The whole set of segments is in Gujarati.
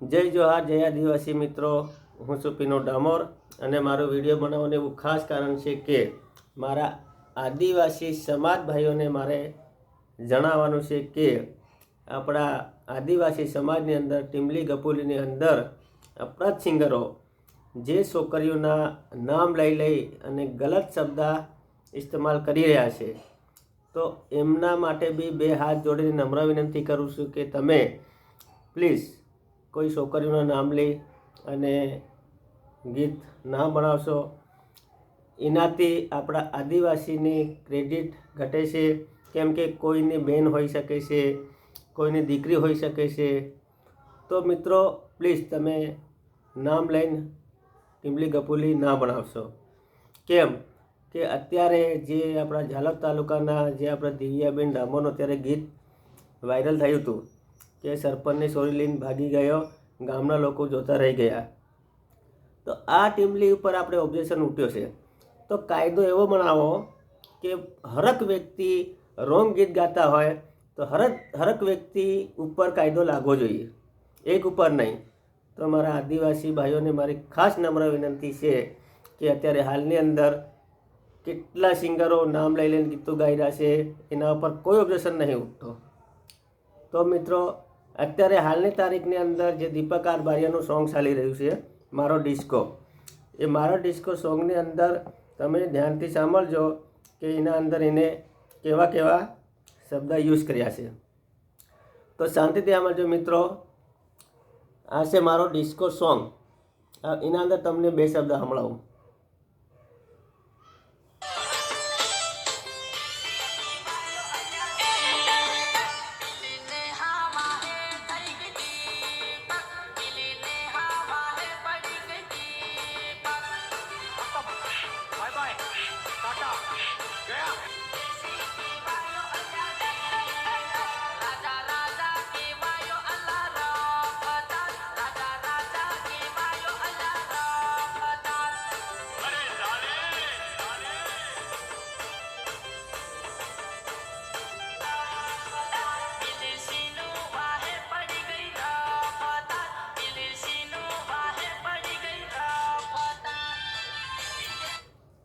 જય જોહાર, જય આદિવાસી મિત્રો. હું છું પીનો ડામોર અને મારો વીડિયો બનાવવાનું એવું ખાસ કારણ છે કે મારા આદિવાસી સમાજ ભાઈઓને મારે જણાવવાનું છે કે આપણા આદિવાસી સમાજની અંદર, ટીમલી ગપુલીની અંદર આપણા જ સિંગરો જે છોકરીઓના નામ લઈ લઈ અને ગલત શબ્દ ઇસ્તેમાલ કરી રહ્યા છે. તો એમના માટે બી બે હાથ જોડીને નમ્ર વિનંતી કરું છું કે તમે પ્લીઝ કોઈ છોકરીઓના નામ લઈ અને ગીત ના બનાવશો એનાથી આપણા આદિવાસીની ક્રેડિટ ઘટે છે. કેમ કે કોઈની બેન હોઈ શકે છે, કોઈની દીકરી હોઈ શકે છે. તો મિત્રો, પ્લીઝ તમે નામ લઈને ટીમલી ગપુલી ના બનાવશો કેમ કે અત્યારે જે આપણા ઝાલોદ તાલુકાના જે આપણા દિવ્યાબેન ડામોનું અત્યારે ગીત વાયરલ થયું હતું કે સરપંચને સોરી લઈને ભાગી ગયો. ગામના લોકો જોતા રહી ગયા. તો આ ટીમલી ઉપર આપણે ઓબ્જેક્શન ઉઠ્યો છે. તો કાયદો એવો બનાવો કે હરક વ્યક્તિ રોંગ ગીત ગાતા હોય, તો હરક હરક વ્યક્તિ ઉપર કાયદો લાગવો જોઈએ. એક ઉપર નહીં. તો મારા આદિવાસી ભાઈઓને મારી ખાસ નમ્ર વિનંતી છે કે અત્યારે હાલની અંદર કેટલા સિંગરો નામ લઈ લઈને ગીતો ગાઈ રહ્યા છે, એના ઉપર કોઈ ઓબ્જેક્શન નહીં ઉઠતો. તો મિત્રો અત્યારે હાલની તારીખની અંદર જે દીપક આરબારિયાનું સોંગ ચાલી રહ્યું છે, મારો ડિસ્કો એ મારો ડિસ્કો સોંગની અંદર તમે ધ્યાનથી સાંભળજો કે એના અંદર એને કેવા કેવા શબ્દ યુઝ કર્યા છે. તો શાંતિથી સાંભળજો મિત્રો, આ છે મારો ડિસ્કો સોંગ એના અંદર તમને બે શબ્દ સંભળાવું.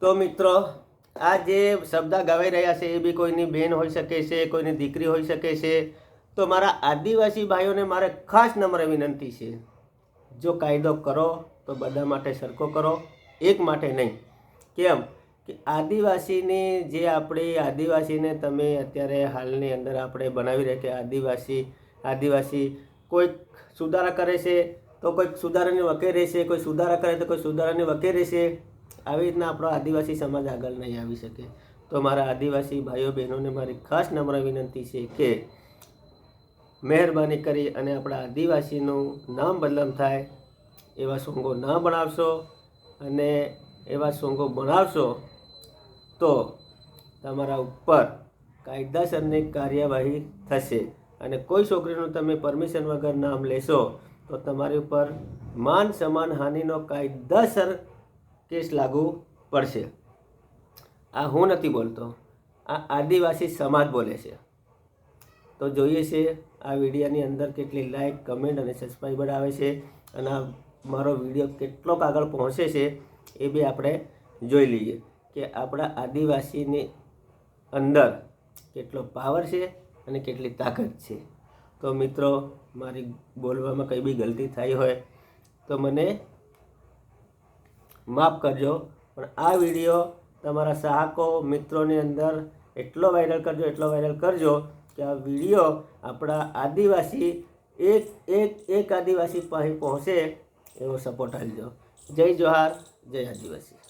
તો મિત્રો, આ જે શબ્દ ગાવાઈ રહ્યા છે, એ બી કોઈની બેન હોઈ શકે છે, કોઈની દીકરી હોઈ શકે છે. તો મારા આદિવાસી ભાઈઓને મારે ખાસ નમ્ર વિનંતી છે, જો કાયદો કરો, તો બધા માટે સરખો કરો, એક માટે નહીં. કેમ કે આદિવાસીની જે આપણી આદિવાસીને તમે અત્યારે હાલની અંદર આપણે બનાવી રહ્યા કે આદિવાસી આદિવાસી કોઈક સુધારા કરે છે, તો કોઈક સુધારાની વકે રહેશે, કોઈ સુધારા કરે તો કોઈ સુધારાની વકે રહેશે. આવી રીતના આપણો આદિવાસી સમાજ આગળ નહીં આવી શકે. તો મારા આદિવાસી ભાઈઓ બહેનોને મારી ખાસ નમ્ર વિનંતી છે કે મહેરબાની કરી અને આપણા આદિવાસીનું નામ બદલમ થાય, એવા સોંગો ના બનાવશો અને એવા સોંગો બનાવશો તો તમારા ઉપર કાયદાસરની કાર્યવાહી થશે. અને કોઈ છોકરીનું તમે પરમિશન વગર નામ લેશો, તો તમારી ઉપર માન, સમાન, હાનિનો કાયદાસર કેસ લાગુ પડશે. આ હું નથી બોલતો. આ આદિવાસી સમાજ બોલે છે. તો જોઈએ છે આ વિડીયાની અંદર કેટલી લાઈક કમેન્ટ અને સબસ્ક્રાઈબર આવે છે અને આ મારો વીડિયો કેટલોક આગળ પહોંચે છે એ બી આપણે જોઈ લઈએ કે આપણા આદિવાસીની અંદર કેટલો પાવર છે અને કેટલી તાકાત છે. તો મિત્રો, મારી બોલવામાં કંઈ બી ગલતી થઈ હોય તો મને માફ કરજો. પણ આ વીડિયો તમારા ચાહકો મિત્રોની અંદર એટલો વાયરલ કરજો, એટલો વાયરલ કરજો કે આ વીડિયો આપણા આદિવાસી એક એક એક આદિવાસી પાસે પહોંચે એવો સપોર્ટ આપજો. જય જોહાર, જય આદિવાસી.